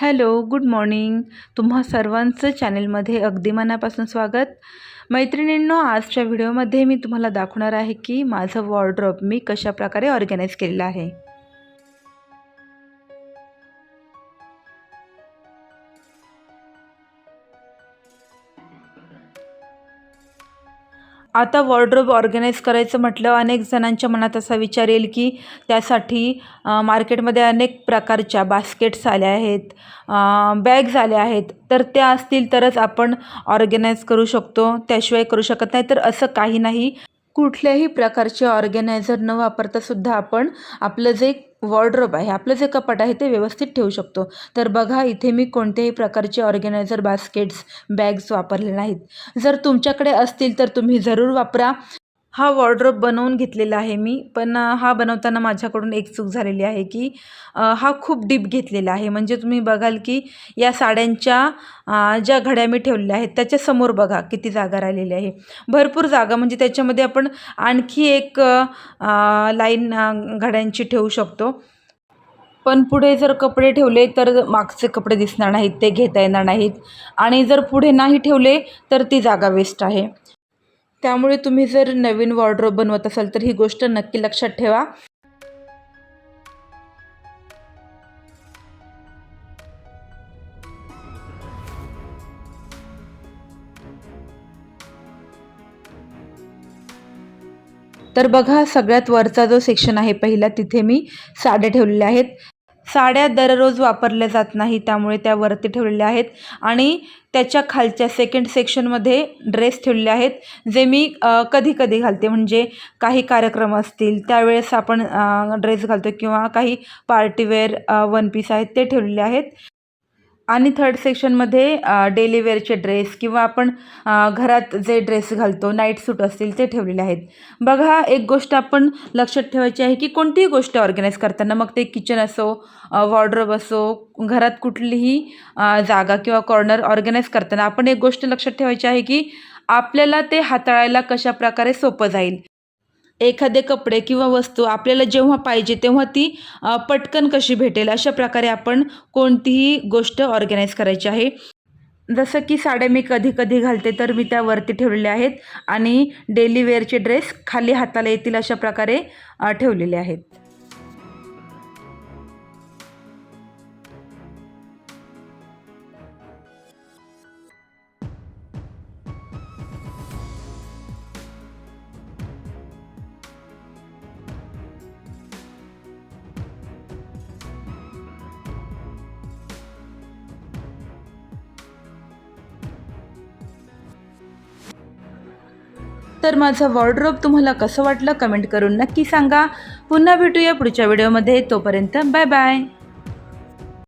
Hello good morning. तुम्हा सर्वांचं चॅनेलमध्ये अगदी मनापासून स्वागत. मैत्रिणींनो आजच्या व्हिडिओमध्ये मी तुम्हाला दाखवणार आहे की माझं वॉर्ड्रॉप मी कशाप्रकारे ऑर्गनाईज केलेलं आहे. आता वॉर्ड्रोब ऑर्गनाईज करायचं म्हटलं अनेक जणांच्या मनात असा विचार येईल की त्यासाठी मार्केटमध्ये अनेक प्रकारच्या बास्केट्स आल्या आहेत बॅग्स आल्या आहेत. तर त्या असतील तरच आपण ऑर्गनाईज करू शकतो. त्याशिवाय करू शकत नाही. तर असं काही नाही. कुठल्याही प्रकारचे ऑर्गनायझर न वापरता सुद्धा आपण आपलं जे वॉर्ड्रोब आहे. आपलं जे कपाट आहे ते व्यवस्थित ठेवू शकतो. तर बघा इथे मी कोणत्याही प्रकारचे ऑर्गनायझर बास्केट्स बॅग्स वापरले नाहीत. जर तुमच्याकडे असतील तर तुम्ही जरूर वापरा. हा वॉर्ड्रोब बनवून घेतलेला आहे मी. पण हा बनवताना माझ्याकडून एक चूक झालेली आहे की हा खूप डीप घेतलेला आहे. म्हणजे तुम्ही बघाल की या साड्यांच्या ज्या घड्या मी ठेवलेल्या आहेत त्याच्यासमोर बघा किती जागा राहिलेली आहे. भरपूर जागा म्हणजे त्याच्यामध्ये आपण आणखी एक लाईन घड्यांची ठेवू शकतो. पण पुढे जर कपडे ठेवले तर मागचे कपडे दिसणार नाहीत ते घेता येणार नाहीत. आणि जर पुढे नाही ठेवले तर ती जागा वेस्ट आहे. त्यामुळे तुम्ही जर नवीन वॉर्ड्रोब बनवत असाल तर ही गोष्ट नक्की लक्षात ठेवा. तर बघा सगळ्यात वरचा जो सेक्शन आहे पहिला तिथे मी साड्या ठेवलेल्या आहेत. साड्या दररोज वापरल्या जात नाही त्यामुळे त्या वरती ठेवलेल्या आहेत. आणि त्याच्या खालच्या सेकंड सेक्शनमध्ये ड्रेस ठेवलेले आहेत जे मी कधी कधी घालते. म्हणजे काही कार्यक्रम असतील त्यावेळेस आपण ड्रेस घालतो किंवा काही पार्टीवेअर वन पीस आहेत ते ठेवलेले आहेत. आणि थर्ड सेक्शनमध्ये डेली वेअरचे ड्रेस किंवा आपण घरात जे ड्रेस घालतो नाईट सूट असतील ते ठेवलेले आहेत. बघा एक गोष्ट आपण लक्षात ठेवायची आहे की कोणतीही गोष्ट ऑर्गनाईज करताना मग ते किचन असो वॉर्ड्रोब असो घरात कुठलीही जागा किंवा कॉर्नर ऑर्गनाईज करताना आपण एक गोष्ट लक्षात ठेवायची आहे की आपल्याला ते हाताळायला कशा प्रकारे सोपं जाईल. एखादे कपडे किंवा वस्तू आपल्याला जेव्हा पाहिजे तेव्हा ती पटकन कशी भेटेल अशा प्रकारे आपण कोणतीही गोष्ट ऑर्गनाईज करायची आहे. जसं की साड्या मी कधी कधी घालते तर मी त्या वरती ठेवलेल्या आहेत आणि डेली वेअरचे ड्रेस खाली हाताला येतील अशा प्रकारे ठेवलेले आहेत. तर माझं वॉर्ड्रोब तुम्हाला कसं वाटलं कमेंट करून नक्की सांगा. पुन्हा भेटूया पुढच्या व्हिडिओमध्ये तोपर्यंत बाय बाय